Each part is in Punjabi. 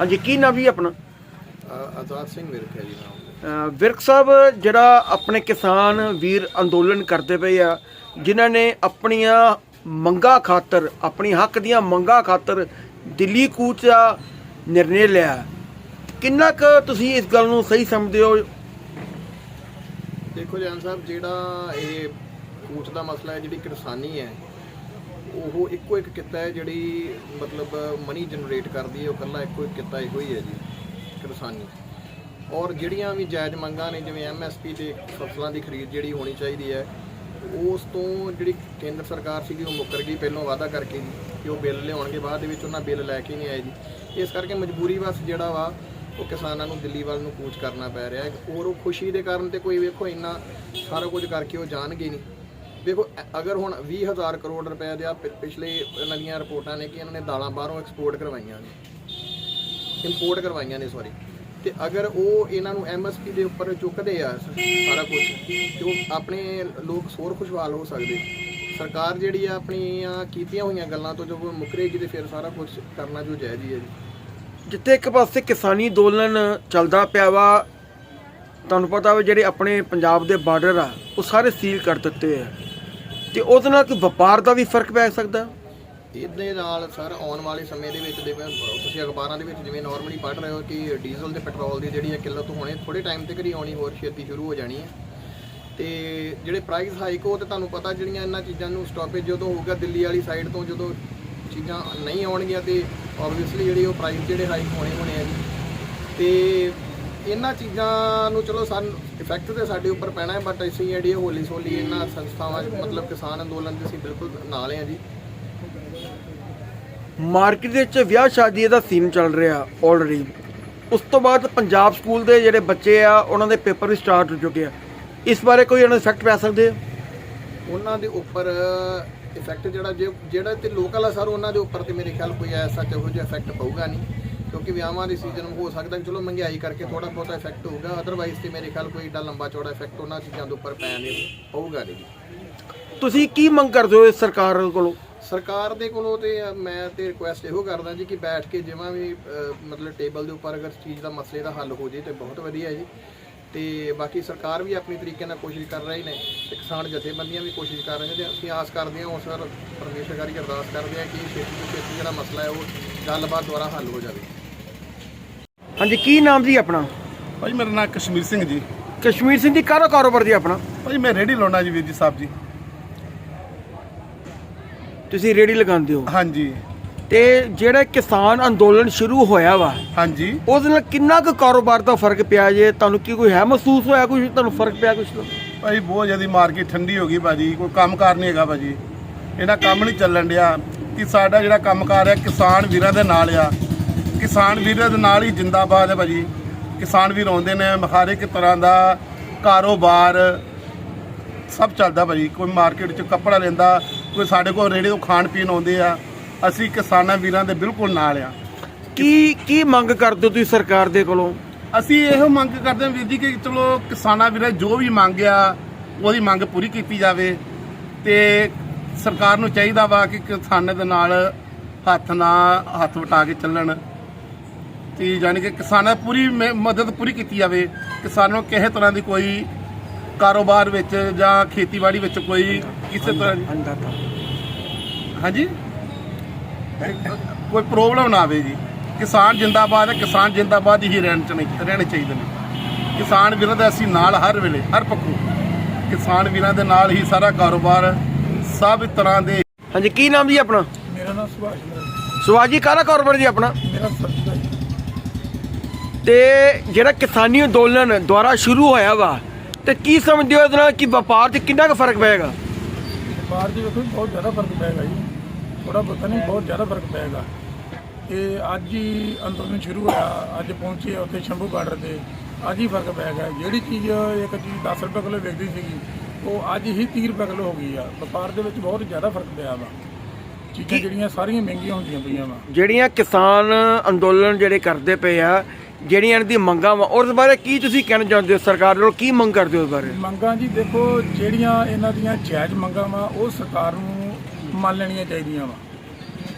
ਹਾਂਜੀ ਕੀ ਨਾਮ ਜੀ ਆਪਣਾ। ਅ, ਆਜ਼ਾਦ ਸਿੰਘ ਵਿਰਕ ਹੈ ਜੀ ਨਾਮ। ਵਿਰਕ ਸਾਹਿਬ ਜਿਹੜਾ ਆਪਣੇ ਕਿਸਾਨ ਵੀਰ ਅੰਦੋਲਨ ਕਰਦੇ ਪਏ ਆ ਜਿਨ੍ਹਾਂ ਨੇ ਆਪਣੀਆਂ ਮੰਗਾਂ ਖਾਤਰ ਆਪਣੀ ਹੱਕ ਦੀਆਂ ਮੰਗਾਂ ਖਾਤਰ ਦਿੱਲੀ ਕੂਚ ਦਾ ਨਿਰਣੇ ਲਿਆ। ਕਿੰਨਾ ਕੁ ਤੁਸੀਂ ਇਸ ਗੱਲ ਨੂੰ ਸਹੀ ਸਮਝਦੇ ਹੋ? ਦੇਖੋ ਜਾਨ ਸਾਹਿਬ ਜਿਹੜਾ ਇਹ ਕੂਚ ਦਾ ਮਸਲਾ ਹੈ ਜਿਹੜੀ ਕਿਸਾਨੀ ਹੈ ਉਹ ਇੱਕੋ ਇੱਕ ਕਿੱਤਾ ਹੈ ਜਿਹੜੀ ਮਤਲਬ ਮਨੀ ਜਨਰੇਟ ਕਰਦੀ ਹੈ, ਉਹ ਕੱਲਾ ਇੱਕੋ ਇੱਕ ਕਿੱਤਾ ਇਹੋ ਹੀ ਹੈ ਜੀ, ਕਿਸਾਨੀ। ਔਰ ਜਿਹੜੀਆਂ ਵੀ ਜਾਇਜ਼ ਮੰਗਾਂ ਨੇ, ਜਿਵੇਂ ਐਮਐਸਪੀ ਤੇ ਫਸਲਾਂ ਦੀ ਖਰੀਦ ਜਿਹੜੀ ਹੋਣੀ ਚਾਹੀਦੀ ਹੈ, ਉਸ ਤੋਂ ਜਿਹੜੀ ਕੇਂਦਰ ਸਰਕਾਰ ਸੀਗੀ, ਉਹ ਮੁੱਕਰ ਗਈ, ਪਹਿਲਾਂ ਵਾਅਦਾ ਕਰਕੇ ਜੀ, ਕਿ ਉਹ ਬਿੱਲ ਲਿਆਉਣਗੇ, ਬਾਅਦ ਦੇ ਵਿੱਚ ਉਹਨਾਂ ਬਿੱਲ ਲੈ ਕੇ ਨਹੀਂ ਆਏ ਜੀ। ਇਸ ਕਰਕੇ ਮਜਬੂਰੀ ਬਸ ਜਿਹੜਾ ਵਾ, ਉਹ ਕਿਸਾਨਾਂ ਨੂੰ ਦਿੱਲੀ ਵੱਲ ਨੂੰ ਕੂਚ ਕਰਨਾ ਪੈ ਰਿਹਾ ਹੈ। ਔਰ ਉਹ ਖੁਸ਼ੀ ਦੇ ਕਾਰਨ ਤੇ ਕੋਈ ਵੇਖੋ, ਇੰਨਾ ਸਾਰਾ ਕੁਝ ਕਰਕੇ ਉਹ ਜਾਣਗੇ ਨਹੀਂ। ਦੇਖੋ ਅਗਰ ਹੁਣ 20000 ਕਰੋੜ ਰੁਪਏ ਦੇ ਆ ਪਿਛਲੇ ਇਹਨਾਂ ਦੀਆਂ ਰਿਪੋਰਟਾਂ ਨੇ ਕਿ ਇਹਨਾਂ ਨੇ ਦਾਲਾਂ ਬਾਹਰੋਂ ਐਕਸਪੋਰਟ ਕਰਵਾਈਆਂ ਨੇ। ਇੰਪੋਰਟ ਕਰਵਾਈਆਂ ਨੇ ਸੌਰੀ ਤੇ ਅਗਰ ਉਹ ਇਹਨਾਂ ਨੂੰ ਐਮਐਸਪੀ ਦੇ ਉੱਪਰ ਚੁੱਕਦੇ ਆ ਸਾਰਾ ਕੁਝ ਤੇ ਉਹ ਆਪਣੇ ਲੋਕ ਸੋਰ ਖੁਸ਼ਹਾਲ ਹੋ ਸਕਦੇ। ਸਰਕਾਰ ਜਿਹੜੀ ਆ ਆਪਣੀਆਂ ਕੀਤੀਆਂ ਹੋਈਆਂ ਗੱਲਾਂ ਤੋਂ ਜੋ ਮੁਕਰੇਗੀ ਤੇ ਫਿਰ ਸਾਰਾ ਕੁਝ ਕਰਨਾ ਜੋ ਜਾਇਜ਼ ਹੀ ਹੈ ਜੀ। ਜਿੱਥੇ ਇੱਕ ਪਾਸੇ ਕਿਸਾਨੀ ਅੰਦੋਲਨ ਚੱਲਦਾ ਪਿਆ ਵਾ, ਤੁਹਾਨੂੰ ਪਤਾ ਵਾ ਜਿਹੜੇ ਆਪਣੇ ਪੰਜਾਬ ਦੇ ਬਾਰਡਰ ਆ, ਉਹ ਸਾਰੇ ਸੀਲ ਕਰ ਦਿੱਤੇ ਆ। ਤੇ ਉਹਦੇ ਨਾਲ ਕੋਈ ਵਪਾਰ ਦਾ ਵੀ ਫ਼ਰਕ ਪੈ ਸਕਦਾ? ਇਹਦੇ ਨਾਲ ਸਰ, ਆਉਣ ਵਾਲੇ ਸਮੇਂ ਦੇ ਵਿੱਚ ਜਿਵੇਂ ਤੁਸੀਂ ਅਖਬਾਰਾਂ ਦੇ ਵਿੱਚ ਜਿਵੇਂ ਨਾਰਮਲੀ ਪੜ੍ਹ ਰਹੇ ਹੋ ਕਿ ਡੀਜ਼ਲ ਤੇ ਪੈਟਰੋਲ ਦੀ ਜਿਹੜੀ ਹੈ ਕਿੱਲਤ ਹੋਣੀ ਥੋੜੇ ਟਾਈਮ ਤੱਕ ਹੀ ਆਉਣੀ, ਹੋਰ ਛੇਤੀ ਸ਼ੁਰੂ ਹੋ ਜਾਣੀ ਹੈ। ਤੇ ਜਿਹੜੇ ਪ੍ਰਾਈਸ ਹਾਈਕ ਉਹ ਤੇ ਤੁਹਾਨੂੰ ਪਤਾ ਜਿਹੜੀਆਂ ਇਹਨਾਂ ਚੀਜ਼ਾਂ ਨੂੰ ਸਟਾਪੇਜ ਜਦੋਂ ਹੋਊਗਾ ਦਿੱਲੀ ਵਾਲੀ ਸਾਈਡ ਤੋਂ, ਜਦੋਂ ਚੀਜ਼ਾਂ ਨਹੀਂ ਆਉਣਗੀਆਂ ਤੇ ਆਬਵੀਅਸਲੀ ਜਿਹੜੀ ਉਹ ਪ੍ਰਾਈਸ ਜਿਹੜੇ ਹਾਈਕ ਹੋਣੇ ਹੋਣੇ ਆ ਜੀ। ਤੇ ਇਹਨਾਂ ਚੀਜ਼ਾਂ ਨੂੰ ਚਲੋ ਸਾਨੂੰ ਇਫੈਕਟ ਤੇ ਸਾਡੇ ਉੱਪਰ ਪੈਣਾ ਹੈ ਬਟ ਅਸੀਂ ਜਿਹੜੀ ਹੌਲੀ ਹੌਲੀ ਇਹਨਾਂ ਸੰਸਥਾਵਾਂ ਮਤਲਬ ਕਿਸਾਨ ਅੰਦੋਲਨ ਦੇ ਅਸੀਂ ਬਿਲਕੁਲ ਨਾਲ ਹਾਂ ਜੀ। ਮਾਰਕੀਟ ਦੇ ਵਿੱਚ ਵਿਆਹ ਸ਼ਾਦੀ ਦਾ ਸੀਨ ਚੱਲ ਰਿਹਾ ਆਲਰੇਡੀ ਉਸ ਤੋਂ ਬਾਅਦ ਪੰਜਾਬ ਸਕੂਲ ਦੇ ਜਿਹੜੇ ਬੱਚੇ ਆ ਉਹਨਾਂ ਦੇ ਪੇਪਰ ਵੀ ਸਟਾਰਟ ਹੋ ਚੁੱਕੇ ਆ। ਇਸ ਬਾਰੇ ਕੋਈ ਇਹਨਾਂ ਇਫੈਕਟ ਪੈ ਸਕਦੇ ਆ? ਉਹਨਾਂ ਦੇ ਉੱਪਰ ਇਫੈਕਟ ਜਿਹੜਾ ਜਿਹੜਾ ਤੇ ਲੋਕਲ ਆ ਸਰ ਉਹਨਾਂ ਦੇ ਉੱਪਰ ਤੇ ਮੇਰੇ ਖਿਆਲ ਕੋਈ ਐਸਾ ਇਹੋ ਜਿਹਾ ਇਫੈਕਟ ਪਊਗਾ ਨਹੀਂ। ਕਿਉਂਕਿ ਵਿਆਹਾਂ ਦੇ ਸੀਜ਼ਨ ਹੋ ਸਕਦਾ ਚਲੋ ਮਹਿੰਗਾਈ ਕਰਕੇ ਥੋੜਾ ਬਹੁਤਾ ਇਫੈਕਟ ਹੋਊਗਾ ਅਦਰਵਾਈਜ਼ ਤੇ ਮੇਰੇ ਖਿਆਲ ਕੋਈ ਏਡਾ ਲੰਬਾ ਚੌੜਾ ਇਫੈਕਟ ਉਹਨਾਂ ਚੀਜ਼ਾਂ ਦੇ ਉੱਪਰ ਪੈ ਨਹੀਂ ਪਊਗਾ ਨਹੀਂ ਜੀ। ਤੁਸੀਂ ਕੀ ਮੰਗ ਕਰਦੇ ਹੋ ਇਸ ਸਰਕਾਰ ਕੋਲੋਂ? ਸਰਕਾਰ ਦੇ ਕੋਲੋਂ ਤੇ ਮੈਂ ਤੇ ਰਿਕੁਐਸਟ ਇਹੋ ਕਰਦਾ ਜੀ ਕਿ ਬੈਠ ਕੇ ਜਿਵੇਂ ਵੀ ਮਤਲਬ ਟੇਬਲ ਦੇ ਉੱਪਰ ਅਗਰ ਚੀਜ਼ ਦਾ ਮਸਲੇ ਦਾ ਹੱਲ ਹੋ ਜੇ ਤੇ ਬਹੁਤ ਵਧੀਆ ਜੀ। ਤੇ ਬਾਕੀ ਸਰਕਾਰ ਵੀ ਆਪਣੀ ਤਰੀਕੇ ਨਾਲ ਕੋਸ਼ਿਸ਼ ਕਰ ਰਹੀ ਨੇ ਤੇ ਕਿਸਾਨ ਜਥੇਬੰਦੀਆਂ ਵੀ ਕੋਸ਼ਿਸ਼ ਕਰ ਰਹੀਆਂ ਤੇ ਅਸੀਂ ਆਸ ਕਰਦੇ ਹਾਂ ਉਸ ਸਰ ਪਰਮੇਸ਼ਰ ਗਾਰੀ ਅਰਦਾਸ ਕਰਦੇ ਹਾਂ ਕਿ ਛੇਤੀ ਤੋਂ ਛੇਤੀ ਜਿਹੜਾ ਮਸਲਾ ਹੈ ਉਹ ਗੱਲਬਾਤ ਦੁਆਰਾ ਹੱਲ ਹੋ ਜਾਵੇ। ਹਾਂਜੀ ਕੀ ਨਾਮ ਜੀ ਆਪਣਾ? ਭਾਈ ਮੇਰਾ ਨਾਮ ਕਸ਼ਮੀਰ ਸਿੰਘ ਜੀ। ਕਸ਼ਮੀਰ ਸਿੰਘ ਜੀ ਕਾਹਦਾ ਕਾਰੋਬਾਰ ਜੀ ਆਪਣਾ? ਭਾਈ ਮੈਂ ਰੇੜੀ ਲਾਉਣਾ ਜੀ ਵੀਰ ਜੀ ਸਾਹਿਬ ਜੀ। ਤੁਸੀਂ ਰੇੜੀ ਲਗਾਉਂਦੇ ਹੋ? ਹਾਂਜੀ। ਤੇ ਜਿਹੜਾ ਕਿਸਾਨ ਅੰਦੋਲਨ ਸ਼ੁਰੂ ਹੋਇਆ ਵਾ ਹਾਂਜੀ। ਉਹਦੇ ਨਾਲ ਕਿੰਨਾ ਕੁ ਕਾਰੋਬਾਰ ਦਾ ਫ਼ਰਕ ਪਿਆ ਜੇ? ਤੁਹਾਨੂੰ ਕੀ ਕੋਈ ਹੈ ਮਹਿਸੂਸ ਹੋਇਆ ਕੁਝ ਤੁਹਾਨੂੰ ਫ਼ਰਕ ਪਿਆ ਕੁਝ ਭਾਈ ਬਹੁਤ ਜ਼ਿਆਦਾ ਮਾਰਕੀਟ ਠੰਡੀ ਹੋ ਗਈ ਭਾਜੀ ਕੋਈ ਕੰਮਕਾਰ ਨਹੀਂ ਹੈਗਾ ਭਾਜੀ। ਇਹਦਾ ਕੰਮ ਨਹੀਂ ਚੱਲਣ ਡਿਆ। ਕਿ ਸਾਡਾ ਜਿਹੜਾ ਕੰਮਕਾਰ ਹੈ ਕਿਸਾਨ ਵੀਰਾਂ ਦੇ ਨਾਲ ਆ। ਕਿਸਾਨ ਵੀਰਾਂ ਦੇ ਨਾਲ ਹੀ ਜਿੰਦਾਬਾਦ ਹੈ ਭਾਜੀ। ਕਿਸਾਨ ਵੀਰ ਆਉਂਦੇ ਨੇ ਹਰ ਇੱਕ ਤਰ੍ਹਾਂ ਦਾ ਕਾਰੋਬਾਰ ਸਭ ਚੱਲਦਾ ਭਾਜੀ। ਕੋਈ ਮਾਰਕੀਟ 'ਚ ਕੱਪੜਾ ਲੈਂਦਾ ਕੋਈ ਸਾਡੇ ਕੋਲ ਰੇੜੇ ਤੋਂ ਖਾਣ ਪੀਣ ਆਉਂਦੇ ਆ ਅਸੀਂ ਕਿਸਾਨਾਂ ਵੀਰਾਂ ਦੇ ਬਿਲਕੁਲ ਨਾਲ ਆ। ਕੀ ਕੀ ਮੰਗ ਕਰਦੇ ਹੋ ਤੁਸੀਂ ਸਰਕਾਰ ਦੇ ਕੋਲੋਂ? ਅਸੀਂ ਇਹੋ ਮੰਗ ਕਰਦੇ ਹਾਂ ਵੀਰ ਜੀ ਕਿ ਚਲੋ ਕਿਸਾਨਾਂ ਵੀਰਾਂ ਜੋ ਵੀ ਮੰਗਿਆ ਉਹਦੀ ਮੰਗ ਪੂਰੀ ਕੀਤੀ ਜਾਵੇ ਤੇ ਸਰਕਾਰ ਨੂੰ ਚਾਹੀਦਾ ਵਾ ਕਿ ਕਿਸਾਨਾਂ ਦੇ ਨਾਲ ਹੱਥ ਨਾਲ ਹੱਥ ਵਟਾ ਕੇ ਚੱਲਣ। ਤੇ ਯਾਨੀ ਕਿ ਕਿਸਾਨਾਂ ਦੀ ਪੂਰੀ ਮ- ਮਦਦ ਪੂਰੀ ਕੀਤੀ ਜਾਵੇ। ਕਿਸਾਨਾਂ ਨੂੰ ਕਿਸੇ ਤਰ੍ਹਾਂ ਦੀ ਕੋਈ ਕਾਰੋਬਾਰ ਵਿੱਚ ਜਾਂ ਖੇਤੀਬਾੜੀ ਵਿੱਚ ਕੋਈ ਕਿਸੇ ਤਰ੍ਹਾਂ ਦੀ ਅੰਦਾਤਾ ਹਾਂਜੀ? ਕੋਈ ਪ੍ਰੋਬਲਮ ਨਾ ਆਵੇ ਜੀ। ਕਿਸਾਨ ਜਿੰਦਾਬਾਦ ਹੈ ਕਿਸਾਨ ਜਿੰਦਾਬਾਦ ਹੀ ਰਹਿਣ ਚ ਨਹੀਂ ਰਹਿਣੇ ਚਾਹੀਦੇ ਨੇ। ਕਿਸਾਨ ਵੀਰਾਂ ਦੇ ਅਸੀਂ ਨਾਲ ਹਰ ਵੇਲੇ ਹਰ ਪੱਖੋਂ। ਕਿਸਾਨ ਵੀਰਾਂ ਦੇ ਨਾਲ ਹੀ ਸਾਰਾ ਕਾਰੋਬਾਰ ਸਭ ਤਰ੍ਹਾਂ ਦੇ ਹਾਂਜੀ ਕੀ ਨਾਮ ਜੀ ਆਪਣਾ? ਮੇਰਾ ਨਾਮ ਸੁਭਾਸ਼ ਹੈ। ਸੁਭਾਜੀ ਕਾਹਦਾ ਕਾਰੋਬਾਰ ਜੀ ਆਪਣਾ? ਮੇਰਾ ਸਬਜ਼ੀ ਦਾ ਜੀ। ਤੇ ਜਿਹੜਾ ਕਿਸਾਨੀ ਅੰਦੋਲਨ ਦੁਆਰਾ ਸ਼ੁਰੂ ਹੋਇਆ ਵਾ ਤੇ ਕੀ ਸਮਝਦੇ ਹੋ ਇਹਦੇ ਨਾਲ ਕਿ ਵਪਾਰ 'ਚ ਕਿੰਨਾ ਕੁ ਫ਼ਰਕ ਪਏਗਾ ਵਪਾਰ ਦੀ ਵੇਖੋ ਜੀ ਬਹੁਤ ਜ਼ਿਆਦਾ ਫ਼ਰਕ ਪਏਗਾ ਜੀ। ਥੋੜਾ ਬਹੁਤਾ ਨਹੀਂ ਬਹੁਤ ਜ਼ਿਆਦਾ ਫ਼ਰਕ ਪਏਗਾ ਇਹ ਅੱਜ ਹੀ ਅੰਦੋਲਨ ਸ਼ੁਰੂ ਹੋਇਆ ਅੱਜ ਪਹੁੰਚੇ ਉੱਥੇ ਸ਼ੰਭੂ ਬਾਰਡਰ ਤੇ। ਅੱਜ ਹੀ ਫ਼ਰਕ ਪਏਗਾ ਜਿਹੜੀ ਚੀਜ਼ ਇੱਕ ਚੀਜ਼ 10 ਰੁਪਏ ਕਿਲੋ ਵਿਕਦੀ ਸੀਗੀ ਉਹ ਅੱਜ ਹੀ 30 ਰੁਪਏ ਕਿਲੋ ਹੋ ਗਈ ਆ। ਵਪਾਰ ਦੇ ਵਿੱਚ ਬਹੁਤ ਜ਼ਿਆਦਾ ਫ਼ਰਕ ਪਿਆ ਵਾ। ਚੀਜ਼ਾਂ ਜਿਹੜੀਆਂ ਸਾਰੀਆਂ ਮਹਿੰਗੀਆਂ ਹੁੰਦੀਆਂ ਪਈਆਂ ਵਾ। ਜਿਹੜੀਆਂ ਕਿਸਾਨ ਅੰਦੋਲਨ ਜਿਹੜੇ ਕਰਦੇ ਪਏ ਆ ਜਿਹੜੀਆਂ ਇਹਨਾਂ ਦੀ ਮੰਗਾਂ ਵਾ ਉਸ ਬਾਰੇ ਕੀ ਤੁਸੀਂ ਕਹਿਣਾ ਚਾਹੁੰਦੇ ਹੋ ਸਰਕਾਰ ਕੋਲ ਕੀ ਮੰਗ ਕਰਦੇ ਹੋ ਉਸ ਬਾਰੇ? ਮੰਗਾਂ ਜੀ ਦੇਖੋ, ਜਿਹੜੀਆਂ ਇਹਨਾਂ ਦੀਆਂ ਜਾਇਜ਼ ਮੰਗਾਂ ਵਾ, ਉਹ ਸਰਕਾਰ ਨੂੰ ਮੰਨ ਲੈਣੀਆਂ ਚਾਹੀਦੀਆਂ ਵਾ।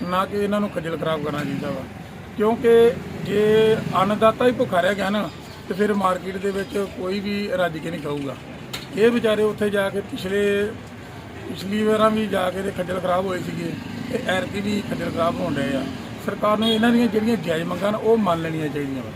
ਨਾ ਕਿ ਇਹਨਾਂ ਨੂੰ ਖੱਜਲ ਖਰਾਬ ਕਰਨਾ ਚਾਹੀਦਾ ਵਾ। ਕਿਉਂਕਿ ਜੇ ਅੰਨਦਾਤਾ ਹੀ ਭੁੱਖਾ ਰਹਿ ਗਿਆ ਨਾ, ਤੇ ਫਿਰ ਮਾਰਕੀਟ ਦੇ ਵਿੱਚ ਕੋਈ ਵੀ ਰੱਜ ਕੇ ਨਹੀਂ ਖਾਊਗਾ। ਇਹ ਵਿਚਾਰੇ ਉੱਥੇ ਜਾ ਕੇ ਪਿਛਲੇ, ਪਿਛਲੀ ਵਾਰਾਂ ਵੀ ਜਾ ਕੇ ਤੇ ਖੱਜਲ ਖਰਾਬ ਹੋਏ ਸੀਗੇ, ਤੇ ਐਰਕੀ ਵੀ ਖੱਜਲ ਖਰਾਬ ਹੋਣ ਰਹੇ ਆ। ਸਰਕਾਰ ਨੂੰ ਇਹਨਾਂ ਦੀਆਂ ਜਿਹੜੀਆਂ ਜਾਇਜ਼ ਮੰਗਾਂ ਉਹ ਮੰਨ ਲੈਣੀਆਂ ਚਾਹੀਦੀਆਂ ਵਾ।